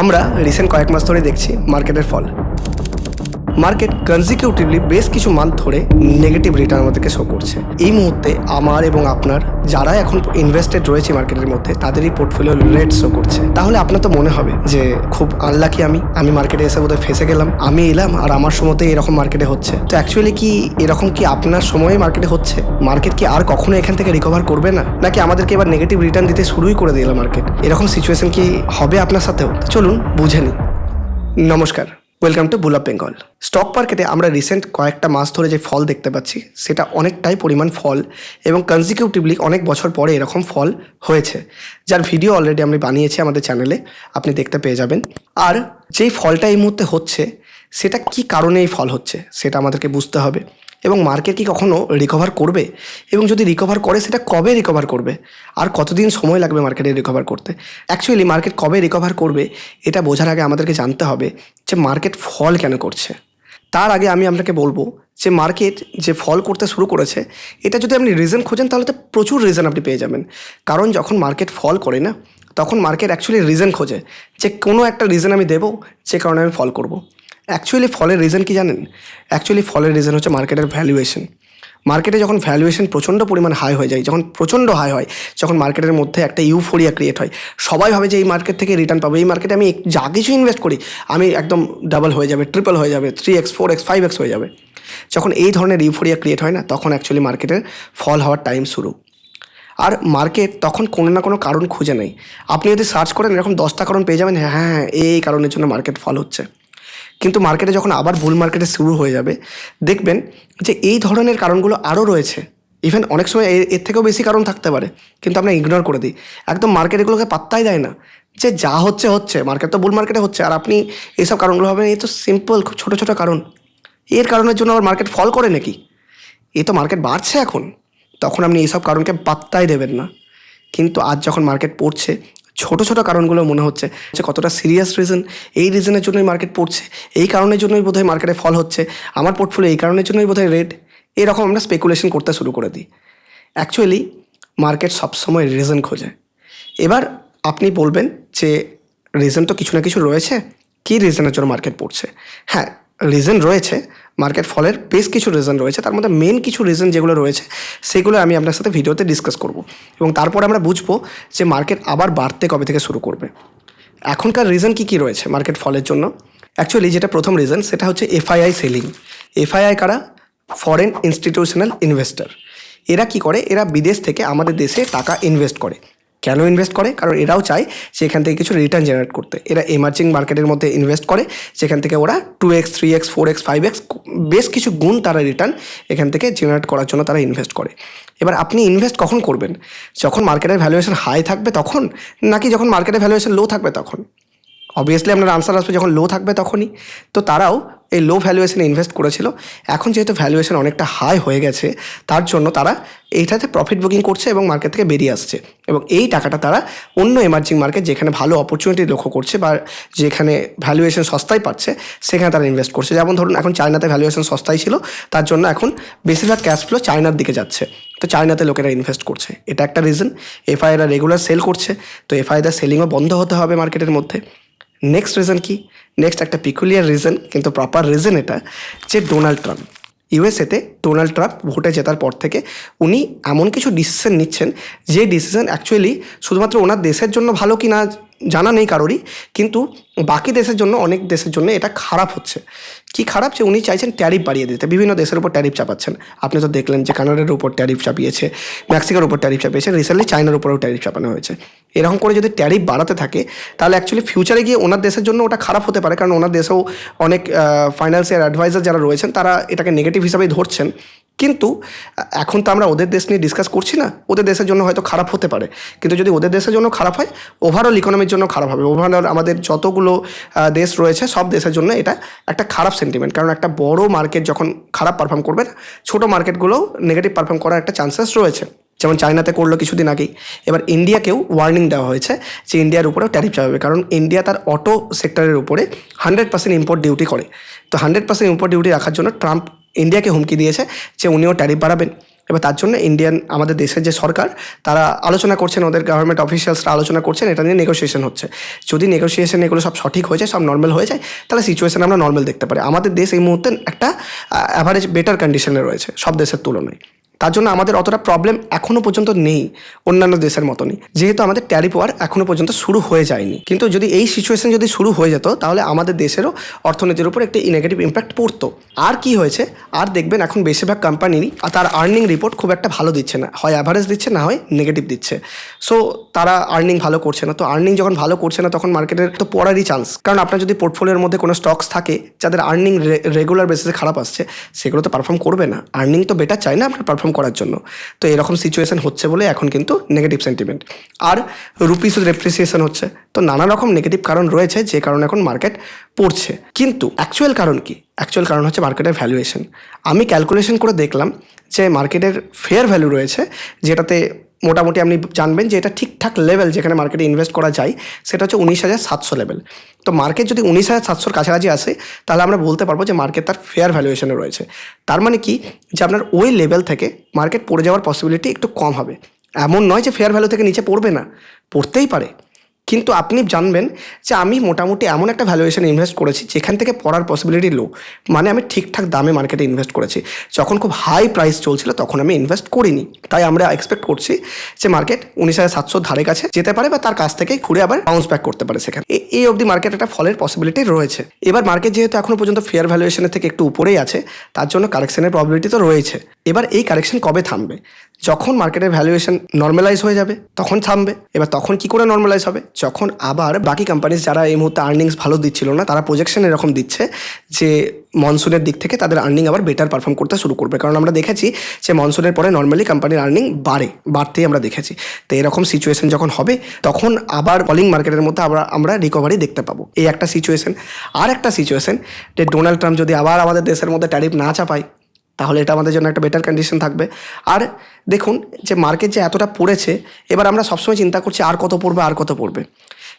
আমরা রিসেন্ট কয়েক মাস ধরে দেখছি মার্কেটের ফল। মার্কেট কনজিকিউটিভলি বেশ কিছু মান্থ ধরে নেগেটিভ রিটার্ন আমাদেরকে শো করছে। এই মুহূর্তে আমার এবং আপনার যারা এখন ইনভেস্টেড রয়েছে মার্কেটের মধ্যে, তাদেরই পোর্টফোলিও রেট শো করছে। তাহলে আপনার তো মনে হবে যে, খুব আনলাকি আমি। আমি মার্কেটে এসে বোধহয় ফেসে গেলাম। আমি এলাম আর আমার সময়তে এরকম মার্কেটে হচ্ছে। তো অ্যাকচুয়ালি কি এরকম কি আপনার সময়ে মার্কেটে হচ্ছে? মার্কেট কি আর কখনো এখান থেকে রিকভার করবে না? নাকি আমাদেরকে এবার নেগেটিভ রিটার্ন দিতে শুরুই করে দিল মার্কেট এরকম সিচুয়েশন কি হবে আপনার সাথেও? চলুন, বুঝে নিই। নমস্কার। Welcome to bull Bengal stock মার্কেটে আমরা রিসেন্ট কয়েকটা মাস ধরে যে ফল দেখতে পাচ্ছি, সেটা অনেকটাই পরিমাণ ফল এবং কনজিকিউটিভলি অনেক বছর পরে এরকম ফল হয়েছে। যার ভিডিও অলরেডি আমি বানিয়েছি আমাদের চ্যানেলে আপনি দেখতে পেয়ে যাবেন। আর যেই ফলটা এই মুহূর্তে হচ্ছে, সেটা কি কারণে এই ফল হচ্ছে, সেটা আমাদেরকে বুঝতে হবে। এবং মার্কেট কি কখনো রিকভার করবে? এবং যদি রিকভার করে, সেটা কবে রিকভার করবে? আর কতদিন সময় লাগবে মার্কেটে রিকভার করতে? অ্যাকচুয়ালি মার্কেট কবে রিকভার করবে, এটা বোঝার আগে আমাদেরকে জানতে হবে যে মার্কেট ফল কেন করছে। তার আগে আমি আপনাকে বলব যে মার্কেট যে ফল করতে শুরু করেছে, এটা যদি আপনি রিজন খোঁজেন, তাহলে তো প্রচুর রিজন আপনি পেয়ে যাবেন। কারণ যখন মার্কেট ফল করে না, তখন মার্কেট অ্যাকচুয়ালি রিজন খোঁজে যে কোনো একটা রিজন আমি দেবো, যে কারণে আমি ফল করব। অ্যাকচুয়ালি ফলের রিজন কি জানেন? অ্যাকচুয়ালি ফলের রিজন হচ্ছে মার্কেটের ভ্যালুয়েশন মার্কেটে যখন ভ্যালুয়েশন প্রচণ্ড পরিমাণ হাই হয়ে যায়, যখন প্রচণ্ড হাই হয়, যখন মার্কেটের মধ্যে একটা ইউফোরিয়া ক্রিয়েট হয়, সবাই ভাবে যে এই মার্কেট থেকে রিটার্ন পাবো। এই মার্কেটে আমি যা কিছু ইনভেস্ট করি, আমি একদম ডাবল হয়ে যাবে ট্রিপল হয়ে যাবে three X four X five X হয়ে যাবে। যখন এই ধরনের ইউফোরিয়া ক্রিয়েট হয় না, তখন অ্যাকচুয়ালি মার্কেটের ফল হওয়ার টাইম শুরু। আর মার্কেট তখন কোনো না কোনো কারণ খুঁজে নেই আপনি যদি সার্চ করেন, এরকম দশটা কারণ পেয়ে যাবেন হ্যাঁ হ্যাঁ এই কারণের জন্য মার্কেট ফল হচ্ছে। কিন্তু মার্কেটে যখন আবার বুল মার্কেটে শুরু হয়ে যাবে, দেখবেন যে এই ধরনের কারণগুলো আরও রয়েছে। ইভেন অনেক সময় এর- থেকেও বেশি কারণ থাকতে পারে, কিন্তু আমরা ইগনোর করে দিই। একদম মার্কেট এগুলোকে পাত্তাই দেয় না। যে যা হচ্ছে হচ্ছে। মার্কেট তো বুল মার্কেটে হচ্ছে, আর আপনি এইসব কারণগুলো ভাবেন এই তো সিম্পল খুব ছোটো ছোটো কারণ। এর কারণের জন্য আবার মার্কেট ফল করে নাকি? এ তো মার্কেট বাড়ছে এখন। তখন আপনি এইসব কারণকে পাত্তাই দেবেন না। কিন্তু আজ যখন মার্কেট পড়ছে ছোট ছোট কারণগুলো মনে হচ্ছে যে কতটা সিরিয়াস রিজন এই রিজনের জন্যই মার্কেট পড়ছে, এই কারণের জন্যই বোধহয় মার্কেটে ফল হচ্ছে, আমার পোর্টফোলিও এই কারণের জন্যই বোধহয় রেড এরকম আমরা স্পেকুলেশন করতে শুরু করে দিই। অ্যাকচুয়ালি মার্কেট সবসময় রিজন খোঁজে। এবার আপনি বলবেন যে রিজন তো কিছু না কিছু রয়েছে, কী রিজনের জন্য মার্কেট পড়ছে? হ্যাঁ রিজন রয়েছে মার্কেট ফলের বেশ কিছু রিজন রয়েছে। তার মধ্যে মেন কিছু রিজন যেগুলো রয়েছে, সেগুলো আমি আপনার সাথে ভিডিওতে ডিসকাস করব। এবং তারপরে আমরা বুঝব যে মার্কেট আবার বাড়তে কবে থেকে শুরু করবে। এখনকার রিজন কী কী রয়েছে মার্কেট ফলের জন্য? অ্যাকচুয়ালি যেটা প্রথম রিজন সেটা হচ্ছে এফআইআই সেলিং এফআইআই কারা? ফরেন ইনস্টিটিউশনাল ইনভেস্টর এরা কি করে? এরা বিদেশ থেকে আমাদের দেশে টাকা ইনভেস্ট করে। কেন ইনভেস্ট করে? কারণ এরাও চায় যে এখান থেকে কিছু রিটার্ন জেনারেট করতে। এরা এমার্জিং মার্কেটের মধ্যে ইনভেস্ট করে সেখান থেকে ওরা two X three X four X five X বেশ কিছু গুণ তারা রিটার্ন এখান থেকে জেনারেট করার জন্য তারা ইনভেস্ট করে। এবার আপনি ইনভেস্ট কখন করবেন? যখন মার্কেটের ভ্যালুয়েশন হাই থাকবে তখন? নাকি যখন মার্কেটের ভ্যালুয়েশন লো থাকবে তখন? অবভিয়াসলি আপনার আনসার আসবে যখন লো থাকবে তখনই। তো তারাও এই লো ভ্যালুয়েশনে ইনভেস্ট করেছিল। এখন যেহেতু ভ্যালুয়েশন অনেকটা হাই হয়ে গেছে, তার জন্য তারা এইটাতে প্রফিট বুকিং করছে এবং মার্কেট থেকে বেরিয়ে আসছে। এবং এই টাকাটা তারা অন্য এমার্জিং মার্কেট যেখানে ভালো অপরচুনিটি লক্ষ্য করছে বা যেখানে ভ্যালুয়েশন সস্তায় পাচ্ছে, সেখানে তারা ইনভেস্ট করছে। যেমন ধরুন, এখন চায়নাতে ভ্যালুয়েশন সস্তায় ছিল, তার জন্য এখন বেশিরভাগ ক্যাশ ফ্লো চায়নার দিকে যাচ্ছে। তো চায়নাতে লোকেরা ইনভেস্ট করছে। এটা একটা রিজন এফআইআরা রেগুলার সেল করছে। তো এফআইআর সেলিংও বন্ধ হতে হবে মার্কেটের মধ্যে। নেক্সট রিজন কি? নেক্সট একটা পিকুলিয়ার রিজন কিন্তু প্রপার রিজন এটা, যে ডোনাল্ড ট্রাম্প ইউএসএতে ডোনাল্ড ট্রাম্প ভোটে জেতার পর থেকে উনি এমন কিছু ডিসিশন নিচ্ছেন, যে ডিসিশন অ্যাকচুয়ালি শুধুমাত্র ওনার দেশের জন্য ভালো কি না জানা নেই কারোরই, কিন্তু বাকি দেশের জন্য, অনেক দেশের জন্য এটা খারাপ হচ্ছে। কি খারাপ? যে উনি চাইছেন ট্যারিফ বাড়িয়ে দিতে। বিভিন্ন দেশের উপর ট্যারিফ চাপাচ্ছেন। আপনি তো দেখলেন যে কানাডার উপর ট্যারিফ চাপিয়েছে, মেক্সিকোর উপর ট্যারিফ চাপিয়েছে, রিসেন্টলি চায়নার উপরেও ট্যারিফ চাপানো হয়েছে। এরকম করে যদি ট্যারিফ বাড়াতে থাকে, তাহলে অ্যাকচুয়ালি ফিউচারে গিয়ে ওনার দেশের জন্য ওটা খারাপ হতে পারে। কারণ ওনার দেশেও অনেক ফাইন্যান্সিয়াল অ্যাডভাইজার যারা রয়েছেন, তারা এটাকে নেগেটিভ হিসাবেই ধরছেন। কিন্তু, এখন তো আমরা ওদের দেশ নিয়ে ডিসকাস করছি না, ওদের দেশের জন্য হয়তো খারাপ হতে পারে। কিন্তু যদি ওদের দেশের জন্য খারাপ হয় ওভারঅল ইকোনমির জন্য খারাপ হবে। ওভারঅল আমাদের যতগুলো দেশ রয়েছে, সব দেশের জন্য এটা একটা খারাপ সেন্টিমেন্ট কারণ একটা বড় মার্কেট যখন খারাপ পারফর্ম করবে না, ছোটো মার্কেটগুলো নেগেটিভ পারফর্ম করার একটা চান্সেস রয়েছে। যেমন চায়নাতে করল কিছুদিন আগেই। এবার ইন্ডিয়াকেও ওয়ার্নিং দেওয়া হয়েছে যে ইন্ডিয়ার উপরেও ট্যারিফ চাপাবে। কারণ ইন্ডিয়া তার অটো সেক্টরের উপরে হান্ড্রেড পার্সেন্ট ইম্পোর্ট ডিউটি করে। তো হান্ড্রেড পার্সেন্ট ইম্পোর্ট ডিউটি রাখার জন্য ট্রাম্প ইন্ডিয়াকে হুমকি দিয়েছে যে উনিও ট্যারিফ বাড়াবেন। এবার তার জন্য ইন্ডিয়ান আমাদের দেশের যে সরকার, তারা আলোচনা করছেন, ওদের গভর্নমেন্ট অফিসিয়ালসরা আলোচনা করছেন, এটা নিয়ে নেগোসিয়েশন হচ্ছে। যদি নেগোসিয়েশন এগুলো সব সঠিক হয়ে যায়, সব নর্মাল হয়ে যায়, তাহলে সিচুয়েশান আমরা নর্মাল দেখতে পারি। আমাদের দেশ এই মুহূর্তে একটা অ্যাভারেজ বেটার কন্ডিশনে রয়েছে, সব দেশের তুলনায়। তার জন্য আমাদের অতটা প্রবলেম এখনও পর্যন্ত নেই অন্যান্য দেশের মতনই। যেহেতু আমাদের ট্যারিফ ওয়ার এখনও পর্যন্ত শুরু হয়ে যায়নি। কিন্তু যদি এই সিচুয়েশন যদি শুরু হয়ে যেত, তাহলে আমাদের দেশেরও অর্থনীতির উপর একটি নেগেটিভ ইম্প্যাক্ট পড়তো। আর কি হয়েছে? আর দেখবেন এখন বেশিরভাগ কোম্পানিরই তার আর্নিং রিপোর্ট খুব একটা ভালো দিচ্ছে না। হয় অ্যাভারেজ দিচ্ছে না হয় নেগেটিভ দিচ্ছে। সো তারা আর্নিং ভালো করছে না। তো আর্নিং যখন ভালো করছে না, তখন মার্কেটের তো পড়ারই চান্স কারণ আপনার যদি পোর্টফোলিওর মধ্যে কোনো স্টকস থাকে, যাদের আর্নিং রেগুলার বেসিসে খারাপ আসছে, সেগুলো তো পারফর্ম করবে না। আর্নিং তো বেটার চাই না আপনার পারফর্ম করার জন্য। তো এরকম সিচুয়েশন হচ্ছে বলে এখন কিন্তু নেগেটিভ সেন্টিমেন্ট আর রুপিস রেপ্রিসিয়েশন হচ্ছে। তো নানা রকম নেগেটিভ কারণ রয়েছে, যে কারণে এখন মার্কেট পড়ছে। কিন্তু অ্যাকচুয়াল কারণ কি? অ্যাকচুয়াল কারণ হচ্ছে মার্কেটের ভ্যালুয়েশন আমি ক্যালকুলেশন করে দেখলাম যে মার্কেটের ফেয়ার ভ্যালু রয়েছে, যেটাতে মোটামুটি আপনি জানবেন যে এটা ঠিকঠাক লেভেল যেখানে মার্কেটে ইনভেস্ট করা যায়, সেটা হচ্ছে উনিশ হাজার সাতশো লেভেল তো মার্কেট যদি উনিশ হাজার সাতশোর কাছাকাছি আসে, তাহলে আমরা বলতে পারব যে মার্কেট তার ফেয়ার ভ্যালুয়েশনে রয়েছে। তার মানে কি? যে আপনার ওই লেভেল থেকে মার্কেট পড়ে যাওয়ার পসিবিলিটি একটু কম হবে। এমন নয় যে ফেয়ার ভ্যালু থেকে নিচে পড়বে না, পড়তেই পারে। কিন্তু আপনি জানবেন যে আমি মোটামুটি এমন একটা ভ্যালুয়েশন ইনভেস্ট করেছি যেখান থেকে পড়ার পসিবিলিটি লো মানে আমি ঠিকঠাক দামে মার্কেটে ইনভেস্ট করেছি। যখন খুব হাই প্রাইস চলছিল তখন আমি ইনভেস্ট করিনি। তাই আমরা এক্সপেক্ট করছি যে মার্কেট উনিশ হাজার সাতশোর ধারে কাছে যেতে পারে বা তার কাছ থেকে ঘুরে আবার বাউন্স ব্যাক করতে পারে সেখানে। এই অবধি মার্কেট একটা ফলের পসিবিলিটি রয়েছে। এবার মার্কেট যেহেতু এখনও পর্যন্ত ফেয়ার ভ্যালুয়েশনের থেকে একটু উপরেই আছে, তার জন্য কারেকশনের প্রবলিটি তো রয়েছে। এবার এই কারেকশন কবে থামবে? যখন মার্কেটের ভ্যালুয়েশন নর্মালাইজ হয়ে যাবে, তখন থামবে। এবার তখন কি করে নর্মালাইজ হবে? যখন আবার বাকি কোম্পানিজ যারা এই মুহূর্তে আর্নিংস ভালো দিচ্ছিল না, তারা প্রজেকশন এরকম দিচ্ছে যে মনসুনের দিক থেকে তাদের আর্নিং আবার বেটার পারফর্ম করতে শুরু করবে। কারণ আমরা দেখেছি যে মনসুনের পরে নর্মালি কোম্পানির আর্নিং বাড়ে, বাড়তেই আমরা দেখেছি। তো এরকম সিচুয়েশন যখন হবে, তখন আবার বলিং মার্কেটের মধ্যে আবার আমরা রিকভারি দেখতে পাবো। এই একটা সিচুয়েশন আর একটা সিচুয়েশন যে ডোনাল্ড ট্রাম্প যদি আবার আমাদের দেশের মধ্যে ট্যারিফ না চাপায় তাহলে এটা আমাদের জন্য একটা বেটার কন্ডিশন থাকবে। আর দেখুন যে মার্কেট যে এতটা পড়েছে, এবার আমরা সবসময় চিন্তা করছি আর কত পড়বে, আর কত পড়বে।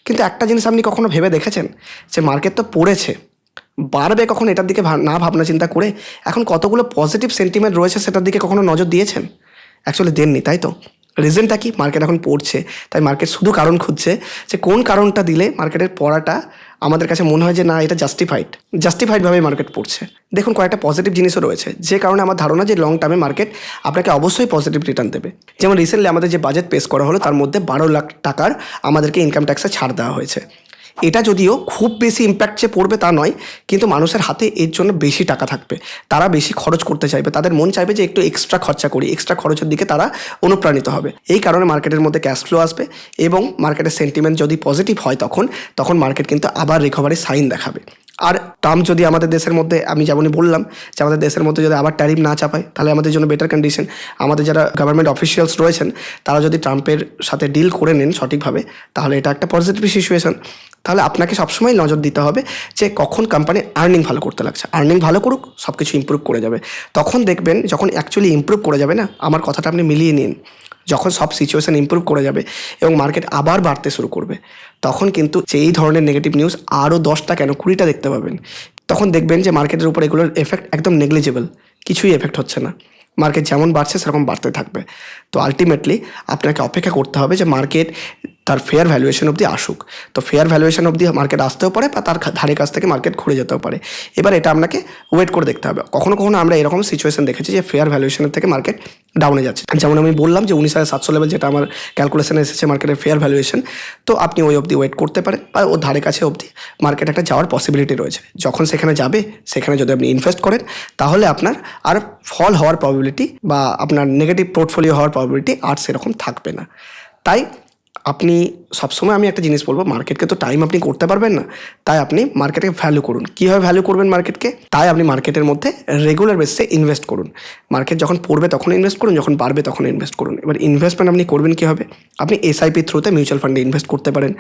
কিন্তু একটা জিনিস আপনি কখনো ভেবে দেখেছেন? যে মার্কেট তো পড়েছে, বাড়বে কখন এটার দিকে না ভাবনা চিন্তা করে? এখন কতগুলো পজিটিভ সেন্টিমেন্ট রয়েছে সেটার দিকে কখনো নজর দিয়েছেন? অ্যাকচুয়ালি দেননি, তাই তো? রিজনটা কি? মার্কেট এখন পড়ছে। তাই মার্কেট শুধু কারণ খুঁজছে যে কোন কারণটা দিলে মার্কেটের পড়াটা আমাদের কাছে মনে হয় যে না, এটা জাস্টিফাইড জাস্টিফাইডভাবে মার্কেট পড়ছে। দেখুন, কয়েকটা পজিটিভ জিনিসও রয়েছে। যে কারণে আমার ধারণা যে লং টার্মে মার্কেট আপনাকে অবশ্যই পজিটিভ রিটার্ন দেবে। যেমন রিসেন্টলি আমাদের যে বাজেট পেশ করা হলো, তার মধ্যে বারো লাখ টাকার আমাদেরকে ইনকাম ট্যাক্সে ছাড় দেওয়া হয়েছে। এটা যদিও খুব বেশি ইম্প্যাক্ট যে পড়বে তা নয়, কিন্তু মানুষের হাতে এর জন্য বেশি টাকা থাকবে। তারা বেশি খরচ করতে চাইবে। তাদের মন চাইবে যে একটু এক্সট্রা খরচা করি এক্সট্রা খরচের দিকে তারা অনুপ্রাণিত হবে। এই কারণে মার্কেটের মধ্যে ক্যাশ ফ্লো আসবে এবং মার্কেটের সেন্টিমেন্ট যদি পজিটিভ হয় তখন তখন মার্কেট কিন্তু আবার রিকভারি সাইন দেখাবে। আর ট্রাম্প যদি আমাদের দেশের মধ্যে, আমি যেমনই বললাম যে আমাদের দেশের মধ্যে যদি আবার ট্যারিফ না চাপায়, তাহলে আমাদের জন্য বেটার কন্ডিশন আমাদের যারা গভর্নমেন্ট অফিসিয়ালস রয়েছেন, তারা যদি ট্রাম্পের সাথে ডিল করে নেন সঠিকভাবে, তাহলে এটা একটা পজিটিভ সিচুয়েশন তাহলে আপনাকে সবসময় নজর দিতে হবে যে কখন কোম্পানি আর্নিং ভালো করতে লাগছে। আর্নিং ভালো করুক সব কিছু ইম্প্রুভ করে যাবে। তখন দেখবেন যখন অ্যাকচুয়ালি ইম্প্রুভ করে যাবে না, আমার কথাটা আপনি মিলিয়ে নিন। যখন সব সিচুয়েশান ইম্প্রুভ করে যাবে এবং মার্কেট আবার বাড়তে শুরু করবে, তখন কিন্তু সেই ধরনের নেগেটিভ নিউজ আরও দশটা কেন কুড়িটা দেখতে পাবেন। তখন দেখবেন যে মার্কেটের উপর এগুলোর এফেক্ট একদম নেগলিজেবল কিছুই এফেক্ট হচ্ছে না। মার্কেট যেমন বাড়ছে, সেরকম বাড়তে থাকবে। তো আলটিমেটলি আপনাকে অপেক্ষা করতে হবে যে মার্কেট তার ফেয়ার ভ্যালুয়েশন অবধি আসুক। তো ফেয়ার ভ্যালুয়েশন অবধি মার্কেট আসতেও পারে বা তার ধারে কাছ থেকে মার্কেট ঘুরে যেতেও পারে। এবার এটা আপনাকে ওয়েট করে দেখতে হবে। কখনো কখনো আমরা এরকম সিচুয়েশন দেখেছি যে ফেয়ার ভ্যালুয়েশনের থেকে মার্কেট ডাউনে যাচ্ছে। যেমন আমি বললাম যে উনিশ হাজার সাতশো লেভেল যেটা আমার ক্যালকুলেশনে এসেছে মার্কেটের ফেয়ার ভ্যালুয়েশন তো আপনি ওই অবধি ওয়েট করতে পারেন বা ওর ধারে কাছে অবধি মার্কেট একটা যাওয়ার পসিবিলিটি রয়েছে। যখন সেখানে যাবে, সেখানে যদি আপনি ইনভেস্ট করেন, তাহলে আপনার আর ফল হওয়ার প্রবিলিটি বা আপনার নেগেটিভ পোর্টফোলিও হওয়ার প্রবাবিলিটি আর সেরকম থাকবে না। তাই আপনি সবসময় আমি একটা জিনিস বলব মার্কেটকে তো টাইম আপনি করতে পারবেন না, তাই আপনি মার্কেটকে ভ্যালু করুন। কীভাবে ভ্যালু করবেন মার্কেটকে তাই আপনি মার্কেটের মধ্যে রেগুলার বেসিসে ইনভেস্ট করুন। মার্কেট যখন পড়বে তখন ইনভেস্ট করুন, যখন বাড়বে তখন ইনভেস্ট করুন। এবার ইনভেস্টমেন্ট আপনি করবেন কীভাবে? আপনি এসআইপি থ্রুতে মিউচুয়াল ফান্ডে ইনভেস্ট করতে পারেন।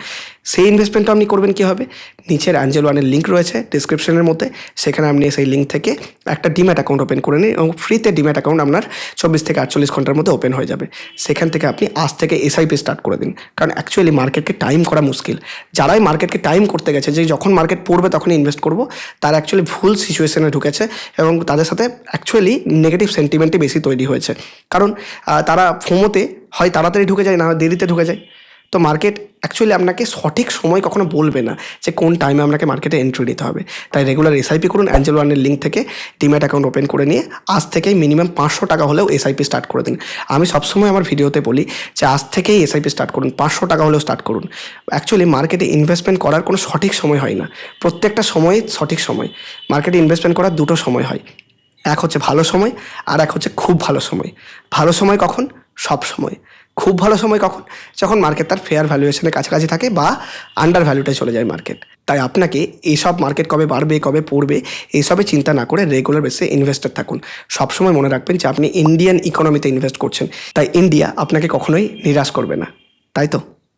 সেই ইনভেস্টমেন্টটা আপনি করবেন কীভাবে? নিচের অ্যাঞ্জেল ওয়ানের লিঙ্ক রয়েছে ডিসক্রিপশনের মধ্যে। সেখানে আপনি সেই লিঙ্ক থেকে একটা ডিম্যাট অ্যাকাউন্ট ওপেন করে নিন এবং ফ্রিতে ডিম্যাট অ্যাকাউন্ট আপনার চব্বিশ থেকে আটচল্লিশ ঘণ্টার মধ্যে ওপেন হয়ে যাবে। সেখান থেকে আপনি আজ থেকে এসআইপি স্টার্ট করে দিন। কারণ অ্যাকচুয়ালি মার্কেটকে টাইম করা মুশকিল। যারাই মার্কেটকে টাইম করতে গেছে, যে যখন মার্কেট পড়বে তখনই ইনভেস্ট করব, তারা অ্যাকচুয়ালি ভুল সিচুয়েশনে ঢুকেছে এবং তাদের সাথে অ্যাকচুয়ালি নেগেটিভ সেন্টিমেন্টই বেশি তৈরি হয়েছে। কারণ তারা ফোমোতে হয় তাড়াতাড়ি ঢুকে যায়, না দেরিতে ঢুকে যায়। তো মার্কেট অ্যাকচুয়ালি আপনাকে সঠিক সময় কখনো বলবে না যে কোন টাইমে আপনাকে মার্কেটে এন্ট্রি নিতে হবে। তাই রেগুলার এসআইপি করুন অ্যাঞ্জেল ওয়ানের লিঙ্ক থেকে ডিম্যাট অ্যাকাউন্ট ওপেন করে নিয়ে আজ থেকেই মিনিমাম পাঁচশো টাকা হলেও এসআইপি স্টার্ট করে দিন। আমি সবসময় আমার ভিডিওতে বলি যে আজ থেকেই এসআইপি স্টার্ট করুন, পাঁচশো টাকা হলেও স্টার্ট করুন। অ্যাকচুয়ালি মার্কেটে ইনভেস্টমেন্ট করার কোনো সঠিক সময় হয় না। প্রত্যেকটা সময় সঠিক সময়। মার্কেটে ইনভেস্টমেন্ট করার দুটো সময় হয়। এক হচ্ছে ভালো সময় আর এক হচ্ছে খুব ভালো সময়। ভালো সময় কখন? সব সময়। খুব ভালো সময় কখন? যখন মার্কেট তার ফেয়ার ভ্যালুয়েশনের কাছাকাছি থাকে বা আন্ডার ভ্যালুটায় চলে যায় মার্কেট তাই আপনাকে এইসব মার্কেট কবে বাড়বে, কবে পড়বে এইসবে চিন্তা না করে রেগুলার বেসে ইনভেস্টার থাকুন। সবসময় মনে রাখবেন যে আপনি ইন্ডিয়ান ইকোনমিতে ইনভেস্ট করছেন। তাই ইন্ডিয়া আপনাকে কখনোই নিরাশ করবে না। তাই তো?